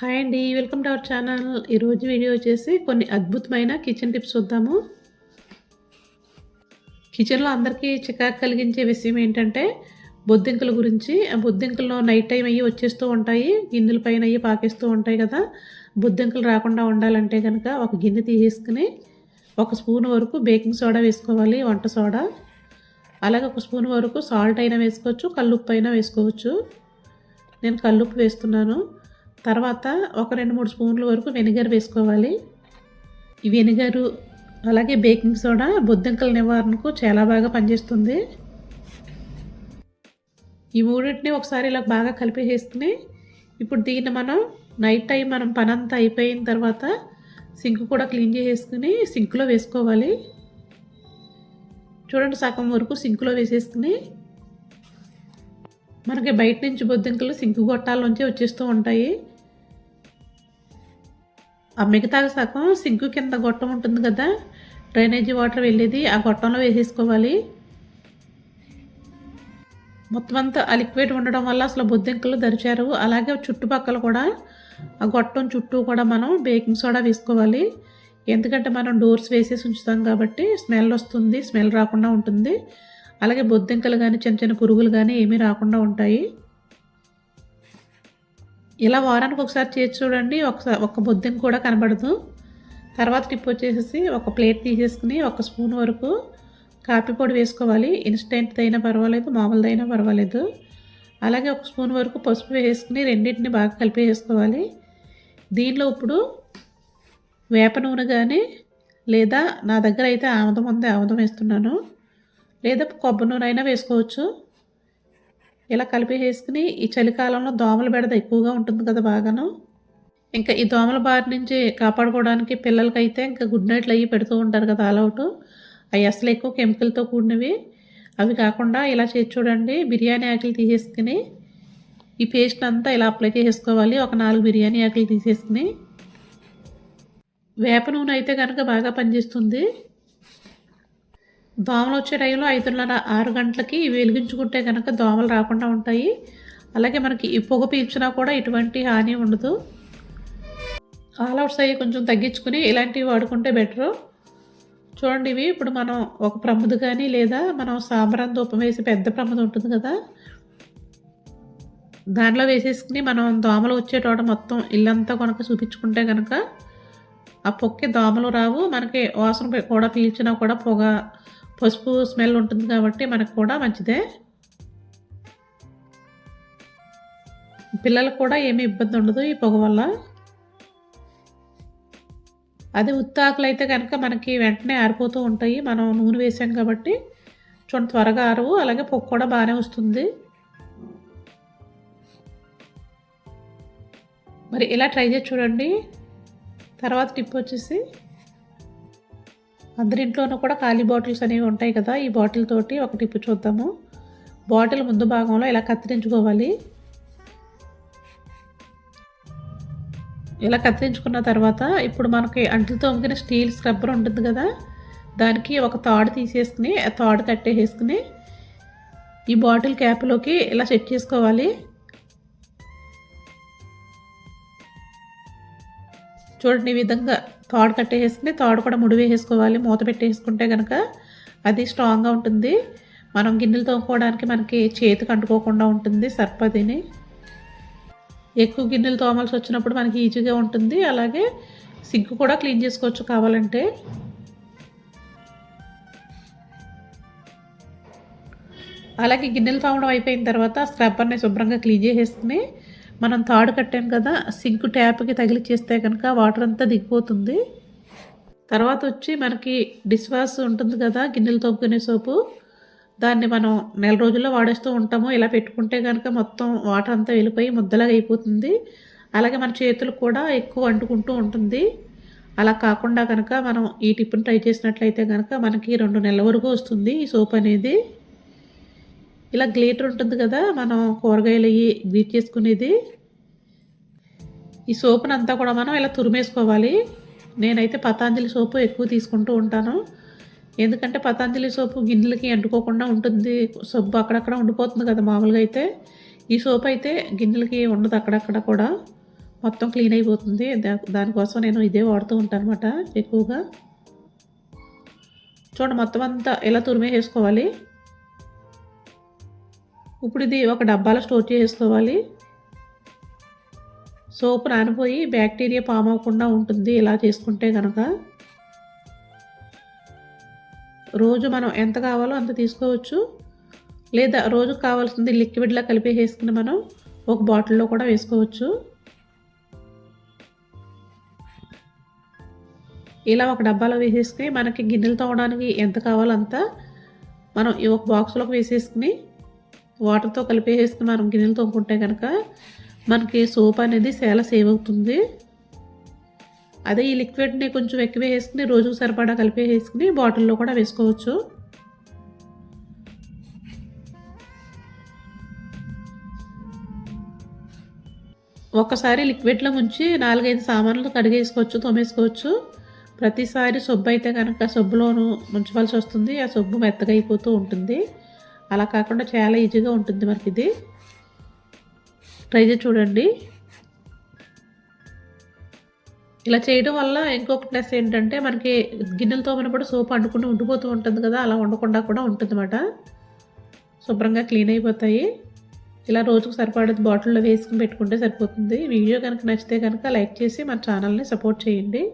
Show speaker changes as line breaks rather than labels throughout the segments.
Hi అండి welcome to our channel. ఈరోజు video వచ్చేసి కొన్ని అద్భుతమైన కిచెన్ టిప్స్ చూద్దాము. కిచెన్లో అందరికీ చికాకు కలిగించే విషయం ఏంటంటే బొద్దింకల గురించి ఆ బొద్దింకల్లో నైట్ టైం అయ్యి వచ్చేస్తూ ఉంటాయి గిన్నెల పైన అయ్యి పాకేస్తూ ఉంటాయి కదా. బొద్దింకలు రాకుండా ఉండాలంటే కనుక ఒక గిన్నె తీసేసుకుని ఒక స్పూన్ వరకు బేకింగ్ సోడా వేసుకోవాలి వంట సోడా. అలాగే ఒక స్పూన్ వరకు సాల్ట్ అయినా వేసుకోవచ్చు కల్లుప్పు అయినా వేసుకోవచ్చు. నేను కల్లుప్పు వేస్తున్నాను. తర్వాత ఒక రెండు మూడు స్పూన్ల వరకు వెనిగర్ వేసుకోవాలి. ఈ వెనిగరు అలాగే బేకింగ్ సోడా బొద్దింకల నివారణకు చాలా బాగా పనిచేస్తుంది. ఈ మూడింటిని ఒకసారి ఇలా బాగా కలిపేసుకుని ఇప్పుడు దీన్ని మనం నైట్ టైం మనం పని అంతా అయిపోయిన తర్వాత సింక్ కూడా క్లీన్ చేసేసుకుని సింక్లో వేసుకోవాలి. చూడండి సగం వరకు సింక్లో వేసేసుకుని మనకి బయట నుంచి బొద్దింకలు సింక్ గొట్టాల వచ్చేస్తూ ఉంటాయి. ఆ మిగతా సగం సింకు కింద గొట్టం ఉంటుంది కదా డ్రైనేజీ వాటర్ వెళ్ళేది ఆ గొట్టంలో వేసేసుకోవాలి. మొత్తం అంతా ఆ లిక్విడ్ ఉండడం వల్ల అసలు బొద్దింకలు దరిచారు. అలాగే చుట్టుపక్కల కూడా ఆ గొట్టం చుట్టూ కూడా మనం బేకింగ్ సోడా వేసుకోవాలి. ఎందుకంటే మనం డోర్స్ వేసేసి ఉంచుతాం కాబట్టి స్మెల్ వస్తుంది స్మెల్ రాకుండా ఉంటుంది. అలాగే బొద్దింకలు కానీ చిన్న చిన్న పురుగులు కానీ ఏమీ రాకుండా ఉంటాయి. ఇలా వారానికి ఒకసారి చేసి చూడండి. ఒకసారి ఒక బొద్దింక కూడా కనబడదు. తర్వాత టిప్ వచ్చేసి ఒక ప్లేట్ తీసేసుకుని ఒక స్పూన్ వరకు కాఫీ పొడి వేసుకోవాలి. ఇన్స్టెంట్ అయినా పర్వాలేదు మామూలుదైనా పర్వాలేదు. అలాగే ఒక స్పూన్ వరకు పసుపు వేసుకుని రెండింటిని బాగా కలిపి వేసుకోవాలి దీనిలో ఇప్పుడు వేప నూనె కానీ లేదా నా దగ్గర అయితే ఆముదం ఉంది ఆముదం వేస్తున్నాను. లేదా కొబ్బరి నూనె అయినా వేసుకోవచ్చు. ఇలా కలిపి వేసుకుని ఈ చలికాలంలో దోమల బెడద ఎక్కువగా ఉంటుంది కదా బాగాను. ఇంకా ఈ దోమల బారి నుంచి కాపాడుకోవడానికి పిల్లలకైతే ఇంకా గుడ్ నైట్లు అయ్యి పెడుతూ ఉంటారు కదా ఆల్అవుట్ అవి అసలు ఎక్కువ కెమికల్తో కూడినవి. అవి కాకుండా ఇలా చేసి చూడండి బిర్యానీ ఆకులు తీసేసుకుని ఈ పేస్ట్ అంతా ఇలా అప్లై చేసుకోవాలి ఒక నాలుగు బిర్యానీ ఆకులు తీసేసుకుని. వేప నూనె అయితే కనుక బాగా పనిచేస్తుంది. దోమలు వచ్చే టైంలో ఐదున్నర ఆరు గంటలకి వెలిగించుకుంటే కనుక దోమలు రాకుండా ఉంటాయి. అలాగే మనకి ఈ పొగ పీల్చినా కూడా ఎటువంటి హాని ఉండదు. ఆల్ అవుట్స్ అయ్యి కొంచెం తగ్గించుకుని ఇలాంటివి వాడుకుంటే బెటరు. చూడండి ఇవి ఇప్పుడు మనం ఒక ప్రముద కానీ లేదా మనం సాంబ్రాన్ ధూపం వేసి పెద్ద ప్రముద ఉంటుంది కదా. దాంట్లో వేసేసుకుని మనం దోమలు వచ్చేటోట మొత్తం ఇల్లంతా కనుక చూపించుకుంటే కనుక ఆ పొక్కి దోమలు రావు. మనకి వాసన కూడా పీల్చినా కూడా పొగ పసుపు స్మెల్ ఉంటుంది కాబట్టి మనకు కూడా మంచిదే. పిల్లలకు కూడా ఏమీ ఇబ్బంది ఉండదు ఈ పొగ వల్ల. అదే ఉత్తాకులు అయితే కనుక మనకి వెంటనే ఆరిపోతూ ఉంటాయి. మనం నూనె వేసాం కాబట్టి చూడండి త్వరగా ఆరవు అలాగే పొగ కూడా బాగానే వస్తుంది. మరి ఇలా ట్రై చేసి చూడండి. తర్వాత టిప్ వచ్చేసి అందరింట్లోనూ కూడా ఖాళీ బాటిల్స్ అనేవి ఉంటాయి కదా ఈ బాటిల్ తోటి ఒక టిప్ చూద్దాము. బాటిల్ ముందు భాగంలో ఇలా కత్తిరించుకోవాలి. ఇలా కత్తిరించుకున్న తర్వాత ఇప్పుడు మనకి అంట్లు తోముకునే స్టీల్ స్క్రబ్బర్ ఉంటుంది కదా దానికి ఒక తాడు తీసేసుకుని ఆ తాడు కట్టేసుకుని ఈ బాటిల్ క్యాప్లోకి ఇలా సెట్ చేసుకోవాలి. చూడండి ఈ విధంగా తాడు కట్టేసుకుని తాడు కూడా ముడి వేసేసుకోవాలి మూత పెట్టేసుకుంటే కనుక అది స్ట్రాంగ్గా ఉంటుంది. మనం గిన్నెలు తోముకోవడానికి మనకి చేతికి అంటుకోకుండా ఉంటుంది సర్పదిని ఎక్కువ గిన్నెలు తోమాల్సి వచ్చినప్పుడు మనకి ఈజీగా ఉంటుంది. అలాగే సిగ్గు కూడా క్లీన్ చేసుకోవచ్చు కావాలంటే. అలాగే గిన్నెలు తోమడం అయిపోయిన తర్వాత స్క్రబ్బర్ని శుభ్రంగా క్లీన్ చేసేసుకుని మనం తాడు కట్టాం కదా సింక్ ట్యాప్కి తగిలిచేస్తే కనుక వాటర్ అంతా దిగిపోతుంది. తర్వాత వచ్చి మనకి డిష్ వాష్ ఉంటుంది కదా గిన్నెలు తోముకునే సోపు. దాన్ని మనం నెల రోజుల్లో వాడేస్తూ ఉంటాము. ఇలా పెట్టుకుంటే కనుక మొత్తం వాటర్ అంతా వెళ్ళిపోయి ముద్దలాగా అయిపోతుంది. అలాగే మన చేతులు కూడా ఎక్కువ అంటుకుంటూ ఉంటుంది. అలా కాకుండా కనుక మనం ఈ టిప్ని ట్రై చేసినట్లయితే కనుక మనకి రెండు నెలల వరకు వస్తుంది ఈ సోప్ అనేది. ఇలా గ్లేటర్ ఉంటుంది కదా మనం కూరగాయలు అవి గ్రీట్ చేసుకునేది. ఈ సోపుని అంతా కూడా మనం ఇలా తురిమేసుకోవాలి. నేనైతే పతాంజలి సోపు ఎక్కువ తీసుకుంటూ ఉంటాను. ఎందుకంటే పతాంజలి సోపు గిన్నెలకి అంటుకోకుండా ఉంటుంది. సబ్బు అక్కడక్కడ ఉండిపోతుంది కదా మామూలుగా అయితే. ఈ సోప్ అయితే గిన్నెలకి ఉండదు అక్కడక్కడ కూడా. మొత్తం క్లీన్ అయిపోతుంది. దా- దానికోసం నేను ఇదే వాడుతూ ఉంటాను అనమాట ఎక్కువగా. చూడండి మొత్తం అంతా ఇలా తురిమేసేసుకోవాలి. ఇప్పుడు ఇది ఒక డబ్బాలో స్టోర్ చేసుకోవాలి. సోప్ నానిపోయి బ్యాక్టీరియా పామ్ అవ్వకుండా ఉంటుంది ఇలా చేసుకుంటే కనుక రోజు మనం ఎంత కావాలో అంత తీసుకోవచ్చు. లేదా రోజుకు కావాల్సింది లిక్విడ్లా కలిపేసుకుని మనం ఒక బాటిల్లో కూడా వేసుకోవచ్చు. ఇలా ఒక డబ్బాలో వేసేసుకుని మనకి గిన్నెలు తోవడానికి ఎంత కావాలో అంత మనం ఈ ఒక బాక్స్లోకి వేసేసుకుని వాటర్తో కలిపేసుకుని మనం గిన్నెలు తోముకుంటే కనుక మనకి సోప్ అనేది చాలా సేవ్ అవుతుంది. అదే ఈ లిక్విడ్ని కొంచెం ఎక్కువ వేసుకుని రోజుకు సరిపడా కలిపి వేసుకుని బాటిల్లో కూడా వేసుకోవచ్చు. ఒక్కసారి లిక్విడ్లో ముంచి నాలుగైదు సామాన్లు కడిగేసుకోవచ్చు తోమేసుకోవచ్చు. ప్రతిసారి సబ్బు అయితే కనుక సబ్బులోను ముంచవలసి వస్తుంది. ఆ సబ్బు మెత్తగా అయిపోతూ ఉంటుంది. అలా కాకుండా చాలా ఈజీగా ఉంటుంది మనకి ఇది ట్రై చేసి చూడండి. ఇలా చేయడం వల్ల ఇంకొక ప్లస్ ఏంటంటే మనకి గిన్నెలతో మనప్పుడు సోప్ అంటుకుని ఉండిపోతూ ఉంటుంది కదా అలా ఉండకుండా కూడా ఉంటుంది అన్నమాట శుభ్రంగా క్లీన్ అయిపోతాయి. ఇలా రోజుకు సరిపడేది బాటిల్లో వేసుకుని పెట్టుకుంటే సరిపోతుంది. వీడియో కనుక నచ్చితే కనుక లైక్ చేసి మన ఛానల్ని సపోర్ట్ చేయండి.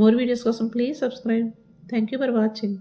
మోర్ వీడియోస్ కోసం please subscribe. Thank you for watching